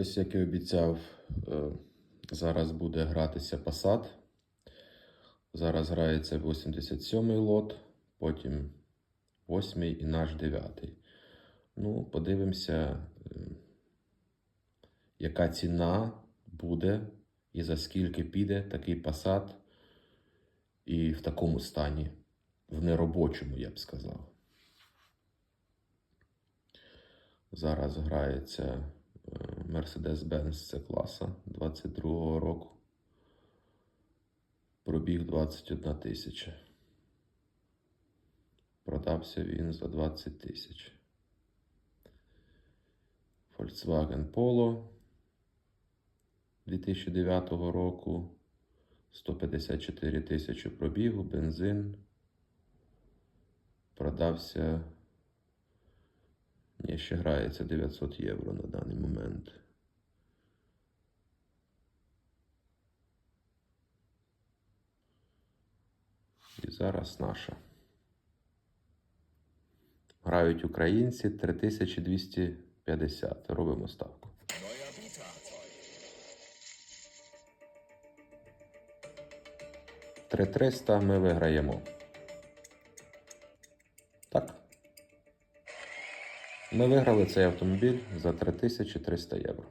Ось як і обіцяв, е, зараз буде гратися Passat. Зараз грається 87-й лот, потім 8-й і наш 9-й. Ну, подивимося, е, яка ціна буде і за скільки піде такий Passat і в такому стані, в неробочому, я б сказав. Зараз грається е, Mercedes-Benz C класа 22-го року. Пробіг 21 тисяча. Продався він за 20 тисяч. Volkswagen Polo 2009 року. 154 тисячі пробігу, бензин. Продався. Ні, ще грається 900 євро на даний момент. І зараз наша. Грають українці 3250. Робимо ставку. Bieterfahrzeug. 3300 ми виграємо. Так. Ми виграли цей автомобіль за 3300 євро.